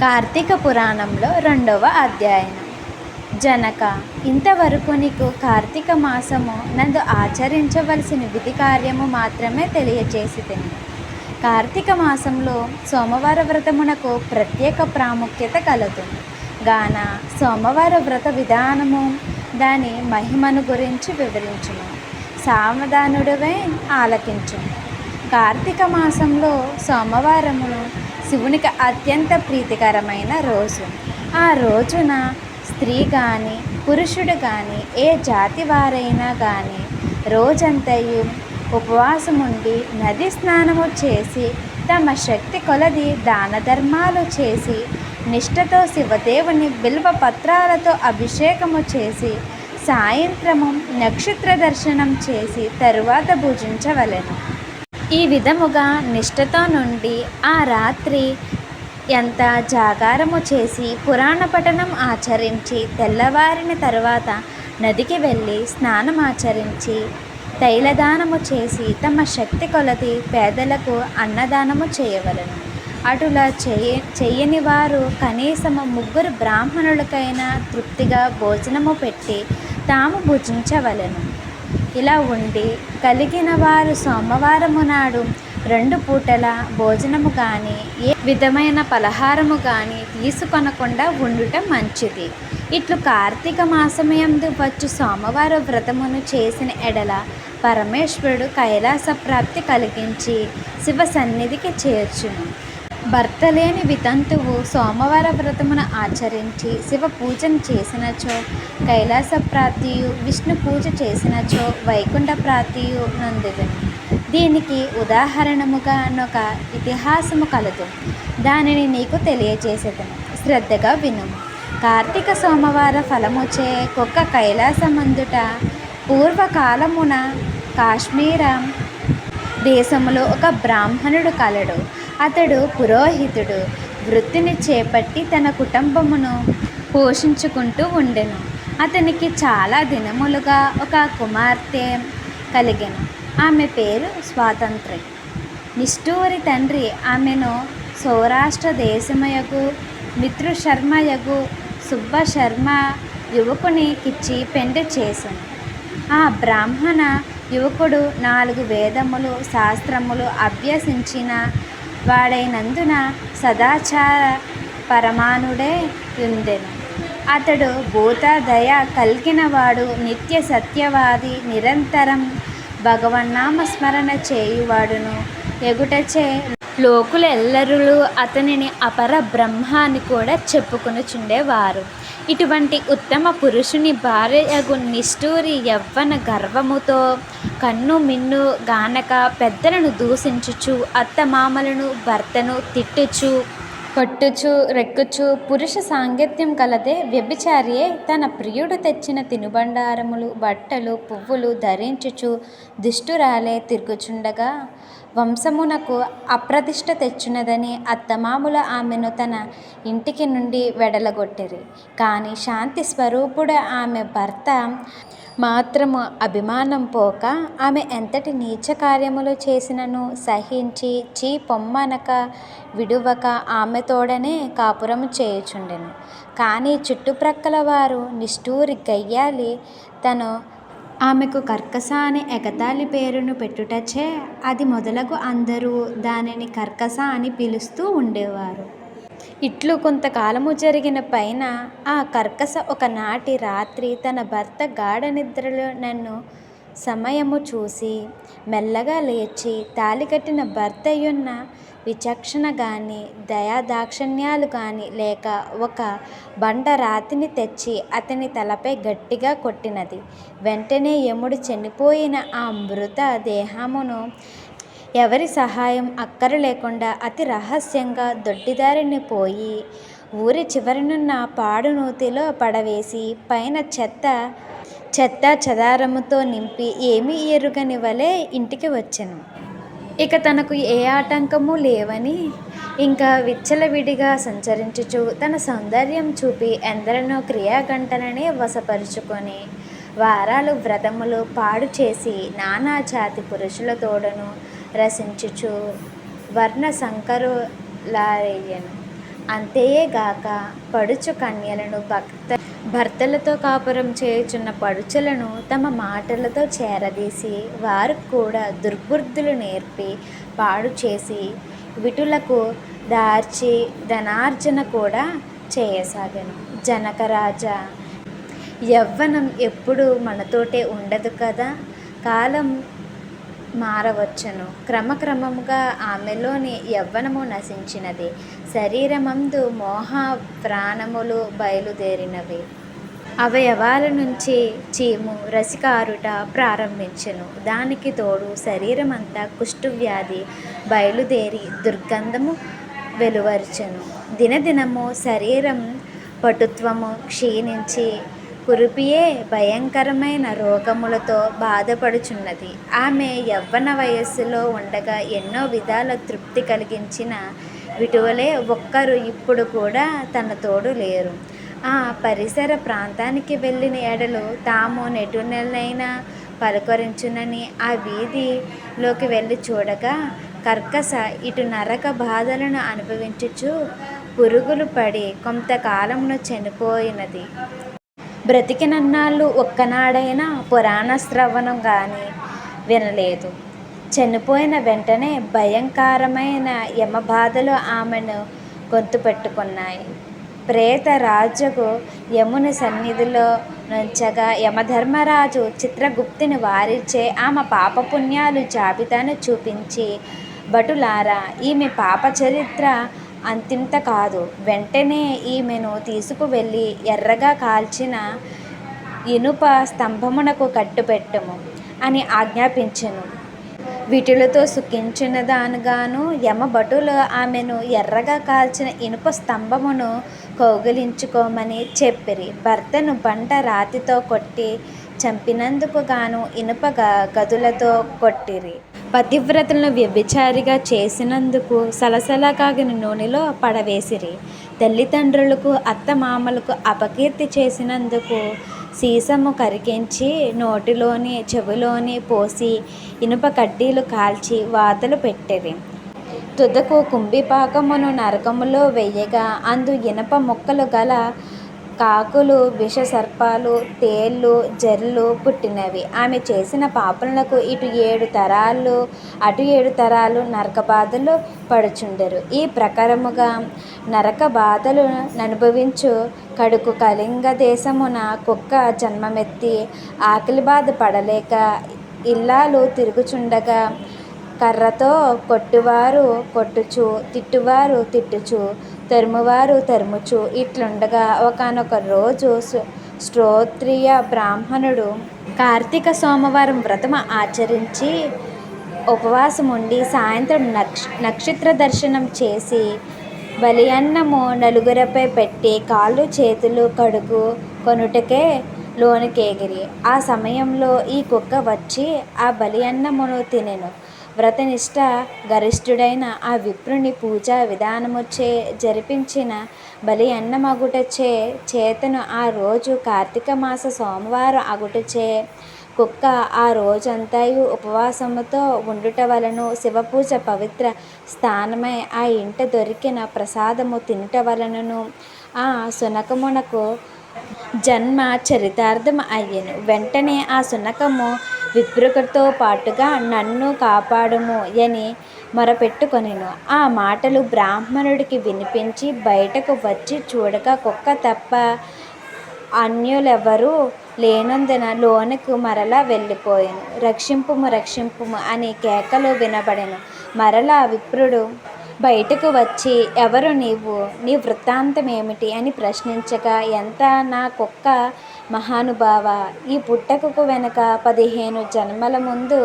కార్తీక పురాణంలో రెండవ అధ్యాయం. జనక ఇంతవరకు నీకు కార్తీక మాసము నందు ఆచరించవలసిన విధి కార్యము మాత్రమే తెలియచేసితిని. కార్తీక మాసంలో సోమవార వ్రతమునకు ప్రత్యేక ప్రాముఖ్యత కలదు గాన సోమవార వ్రత విధానము దాని మహిమను గురించి వివరించును సావధానుడివే ఆలకించును కార్తీక మాసంలో సోమవారమును శివునికి అత్యంత ప్రీతికరమైన రోజు. ఆ రోజున స్త్రీ కానీ పురుషుడు కానీ ఏ జాతి వారైనా కానీ రోజంతయు ఉపవాసం ఉండి నది స్నానము చేసి తమ శక్తి కొలది దాన ధర్మాలు చేసి నిష్ఠతో శివదేవుని బిల్వ పత్రాలతో అభిషేకము చేసి సాయంత్రము నక్షత్ర దర్శనం చేసి తరువాత భుజించవలెను. ఈ విధముగా నిష్ఠతో నుండి ఆ రాత్రి ఎంత జాగారము చేసి పురాణ పఠనం ఆచరించి తెల్లవారిన తరువాత నదికి వెళ్ళి స్నానం ఆచరించి తైలదానము చేసి తమ శక్తి కొలది పేదలకు అన్నదానము చేయవలను. అటులా చేయ చేయని వారు కనీసము ముగ్గురు బ్రాహ్మణులకైనా తృప్తిగా భోజనము పెట్టి తాము భుజించవలెను. ఇలా ఉండి కలిగిన వారు సోమవారము నాడు రెండు పూటల భోజనము కానీ ఏ విధమైన పలహారము కానీ తీసుకొనకుండా ఉండటం మంచిది. ఇట్లు కార్తీక మాసమయందు వచ్చు సోమవార వ్రతమును చేసిన ఎడల పరమేశ్వరుడు కైలాస ప్రాప్తి కలిగించి శివ సన్నిధికి చేర్చును. భర్త లేని వితంతువు సోమవార వ్రతమును ఆచరించి శివ పూజను చేసినచో కైలాస ప్రాప్తియు విష్ణు పూజ చేసినచో వైకుంఠ ప్రాప్తియు నందుదును. దీనికి ఉదాహరణముగా ఒక ఇతిహాసము కలదు. దానిని నీకు తెలియజేసేదను. శ్రద్ధగా విను కార్తీక సోమవార ఫలముచే కుక్క కైలాసమందుట పూర్వకాలమున కాశ్మీర దేశములో ఒక బ్రాహ్మణుడు కలడు. అతడు పురోహితుడు. వృత్తిని చేపట్టి తన కుటుంబమును పోషించుకుంటూ ఉండెను. అతనికి చాలా దినములుగా ఒక కుమార్తె కలిగెను. ఆమె పేరు స్వాతంత్రి నిష్ఠూరి తండ్రి ఆమెను సౌరాష్ట్ర దేశమయగు మిత్రుశర్మయగు సుబ్బశర్మ యువకునికిచ్చి పెండి చేసెను. ఆ బ్రాహ్మణ యువకుడు నాలుగు వేదములు శాస్త్రములు అభ్యసించిన వాడైనందున సదాచార పరమానుడే యుండెను అతడు భూత దయ కలిగినవాడు నిత్య సత్యవాది నిరంతరం భగవన్నామ స్మరణ చేయువాడును. ఎగుటచే లోకులెల్లరులు అతనిని అపర బ్రహ్మ అని కూడా చెప్పుకొనుచుండేవారు. ఇటువంటి ఉత్తమ పురుషుని భార్యగు నిష్ఠూరి యవ్వన గర్వముతో కన్ను మిన్ను గానక పెద్దలను దూషించుచు అత్తమామలను భర్తను తిట్టుచు కొట్టుచు రెక్కుచు పురుష సాంగత్యం కలదే వ్యభిచారియే తన ప్రియుడు తెచ్చిన తినుబండారములు బట్టలు పువ్వులు ధరించుచు దుష్టురాలే తిరుగుచుండగా వంశమునకు అప్రతిష్ట తెచ్చునదని అత్తమాముల ఆమెను తన ఇంటికి నుండి వెడలగొట్టిరి. కానీ శాంతి స్వరూపుడ ఆమె భర్త మాత్రము అభిమానం పోక ఆమె ఎంతటి నీచ కార్యములు చేసినను సహించి చీ పొమ్మనక విడువక ఆమె తోడనే కాపురము చేయుచుండెను. కానీ చుట్టుప్రక్కల వారు నిష్ఠూరి గయ్యాలి. తను ఆమెకు కర్కస అనే ఎగతాళి పేరును పెట్టుటచే అది మొదలగు అందరూ దానిని కర్కస అని పిలుస్తూ ఉండేవారు. ఇట్లు కొంతకాలము జరిగిన పైన ఆ కర్కస ఒకనాటి రాత్రి తన భర్త గాఢ నిద్రలో నన్ను సమయము చూసి మెల్లగా లేచి తాలికట్టిన భర్తయున్న విచక్షణ కానీ దయాదాక్షిణ్యాలు కానీ లేక ఒక బండ రాతిని తెచ్చి అతని తలపై గట్టిగా కొట్టినది. వెంటనే యముడు చనిపోయిన ఆ మృత దేహమును ఎవరి సహాయం అక్కర లేకుండా అతి రహస్యంగా దొడ్డిదారిని పోయి ఊరి చివరనున్న పాడు నూతిలో పడవేసి పైన చెత్త చెత్త చెదారముతో నింపి ఏమీ ఎరుగని వలె ఇంటికి వచ్చాను. ఇక తనకు ఏ ఆటంకము లేవని ఇంకా విచ్చలవిడిగా సంచరించుచు తన సౌందర్యం చూపి ఎందరినో క్రియాగంటననే వశపరుచుకొని వారాలు వ్రతములు పాడు చేసి నానా జాతి పురుషుల తోడను రసించుచు వర్ణ సంకరులారయ్యను అంతేగాక పడుచు కన్యలను భక్త భర్తలతో కాపురం చేయుచున్న పడుచులను తమ మాటలతో చేరదీసి వారు కూడా దుర్బుద్ధులు నేర్పి పాడు చేసి విటులకు దార్చి ధనార్జన కూడా చేయసాగాను. జనకరాజా యవ్వనం ఎప్పుడు మనతోటే ఉండదు కదా? కాలం మారవచ్చును. క్రమక్రమముగా ఆమెలోని యవ్వనము నశించినది. శరీరమందు మోహ ప్రాణములు బయలుదేరినవి. అవయవాల నుంచి చీము రసికారుట ప్రారంభించెను. దానికి తోడు శరీరమంతా కుష్ఠవ్యాధి బయలుదేరి దుర్గంధము వెలువరించెను. దినదినము శరీరం పటుత్వము క్షీణించి కురుపియే భయంకరమైన రోగములతో బాధపడుచున్నది. ఆమె యవ్వన వయస్సులో ఉండగా ఎన్నో విధాల తృప్తి కలిగించిన విటువలే ఒక్కరు ఇప్పుడు కూడా తన తోడు లేరు. ఆ పరిసర ప్రాంతానికి వెళ్ళిన ఎడలు తాము నెటునెలైనా పలకరించునని ఆ వీధిలోకి వెళ్ళి చూడగా కర్కస ఇటు నరక బాధలను అనుభవించుచు పురుగులు పడి కొంతకాలమును చనిపోయినది. బ్రతికినన్నాళ్ళు ఒక్కనాడైనా పురాణ శ్రవణం కానీ వినలేదు. చనిపోయిన వెంటనే భయంకరమైన యమబాధలు ఆమెను గొంతు పెట్టుకున్నాయి. ప్రేత రాజుకు యముని సన్నిధిలో నుంచగా యమధర్మరాజు చిత్రగుప్తిని వారిచే ఆమె పాపపుణ్యాలు జాబితాను చూపించి భటులారా ఈమె పాప చరిత్ర అంతింత కాదు. వెంటనే ఈమెను తీసుకువెళ్ళి ఎర్రగా కాల్చిన ఇనుప స్తంభమునకు కట్టుపెట్టుము అని ఆజ్ఞాపించెను. వీటిలతో సుఖించినదానుగాను యమభటులు ఆమెను ఎర్రగా కాల్చిన ఇనుప స్తంభమును కౌగిలించుకోమని చెప్పిరి. భర్తను బంట రాతితో కొట్టి చంపినందుకు గాను ఇనుప గదులతో కొట్టిరి. పతివ్రతలను వ్యభిచారిగా చేసినందుకు సలసల కాగిన నూనెలో పడవేసిరి. తల్లిదండ్రులకు అత్తమామలకు అపకీర్తి చేసినందుకు సీసము కరికించి నోటిలోని చెవిలోని పోసి ఇనుప కడ్డీలు కాల్చి వాతలు పెట్టిరి. తుదకు కుంభిపాకమును నరకములో వేయగా అందు ఇనప ముక్కలు గల కాకులు విషసర్పాలు తేళ్ళు జర్లు పుట్టినవి. ఆమె చేసిన పాపలకు ఇటు ఏడు తరాలు అటు ఏడు తరాలు నరక బాధలు పడుచుండరు. ఈ ప్రకారముగా నరక బాధలు అనుభవించు కడుకు కళింగ దేశమున కుక్క జన్మమెత్తి ఆకలి బాధ పడలేక ఇల్లాలు తిరుగుచుండగా కర్రతో కొట్టువారు కొట్టుచు తిట్టువారు తిట్టుచు తరుమువారు తరుముచు ఇట్లుండగా ఒకానొక రోజు శ్రోత్రియ బ్రాహ్మణుడు కార్తీక సోమవారం వ్రతం ఆచరించి ఉపవాసం ఉండి సాయంత్రం నక్ష నక్షత్ర దర్శనం చేసి బలి అన్నము నలుగురిపై పెట్టి కాళ్ళు చేతులు కడుగు కొనుటకే లోనికేగిరి. ఆ సమయంలో ఈ కుక్క వచ్చి ఆ బలి అన్నమును తినెను. వ్రతనిష్ట గరిష్ఠుడైన ఆ విప్రుని పూజా విధానముచే జరిపించిన బలి అన్నమగుటచే చేతను ఆ రోజు కార్తీక మాస సోమవారం అగుటచే కుక్క ఆ రోజంతయు ఉపవాసముతో ఉండుట వలను శివపూజ పవిత్ర స్థానమై ఆ ఇంట దొరికిన ప్రసాదము తినుట వలనను ఆ శునకమునకు జన్మ చరితార్థం అయ్యెను. వెంటనే ఆ శునకము విప్రుకతో పాటుగా నన్ను కాపాడుము అని మొరపెట్టుకొనెను. ఆ మాటలు బ్రాహ్మణుడికి వినిపించి బయటకు వచ్చి చూడగా కుక్క తప్ప అన్యులెవరూ లేనందున లోనికి మరలా వెళ్ళిపోయాను. రక్షింపుము రక్షింపుము అని కేకలు వినబడెను. మరలా విప్రుడు బయటకు వచ్చి ఎవరు నీవు? నీ వృత్తాంతం ఏమిటి అని ప్రశ్నించగా ఎంత నా కుక్క మహానుభావ? ఈ పుట్టకకు వెనుక పదిహేను జన్మల ముందు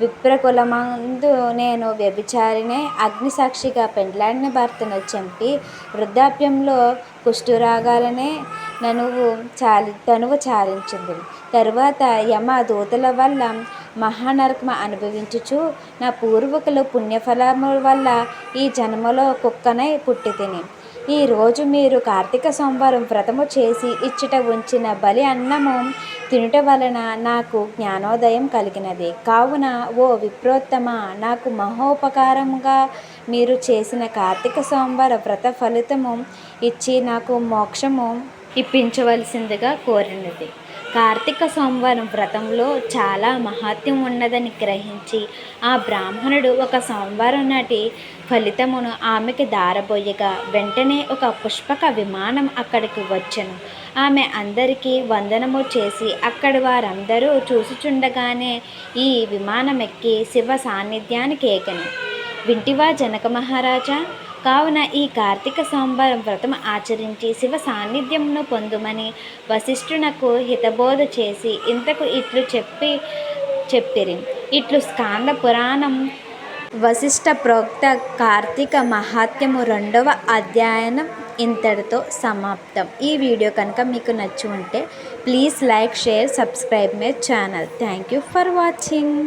విప్రకులమందు నేను వ్యభిచారినే అగ్నిసాక్షిగా పెండ్లాడిన భర్తను చంపి వృద్ధాప్యంలో కుష్ఠురాగాలనే ననువు చాలి తనువు చాలించింది. తరువాత యమ దూతల వల్ల మహానరకం అనుభవించుచు నా పూర్వీకులు పుణ్యఫలముల వల్ల ఈ జన్మలో కుక్కనై పుట్టి తిని ఈరోజు మీరు కార్తీక సోమవారం వ్రతము చేసి ఇచ్చట ఉంచిన బలి అన్నము తినుట వలన నాకు జ్ఞానోదయం కలిగినది. కావున ఓ విప్రోత్తమ నాకు మహోపకారంగా మీరు చేసిన కార్తీక సోమవార వ్రత ఫలితము ఇచ్చి నాకు మోక్షము ఇప్పించవలసిందిగా కోరినది. కార్తీక సోమవారం వ్రతంలో చాలా మహాత్యం ఉన్నదని గ్రహించి ఆ బ్రాహ్మణుడు ఒక సోమవారం నాటి ఫలితమును ఆమెకి దారబోయగా వెంటనే ఒక పుష్పక విమానం అక్కడికి వచ్చెను. ఆమె అందరికీ వందనము చేసి అక్కడి వారందరూ చూసుచుండగానే ఈ విమానం ఎక్కి శివ సాన్నిధ్యానికి ఏగను వింటివా జనక మహారాజా కావున ఈ కార్తీక సోమవారం వ్రతం ఆచరించి శివ సాన్నిధ్యమును పొందుమని వశిష్ఠునకు హితబోధ చేసి ఇంతకు ఇట్లు చెప్పి చెప్పిరి. ఇట్లు స్కాంద పురాణం. వశిష్ట ప్రోక్త కార్తీక మహాత్యము రెండవ అధ్యయనం ఇంతటితో సమాప్తం. ఈ వీడియో కనుక మీకు నచ్చి ఉంటే please like share subscribe my channel. Thank you for watching.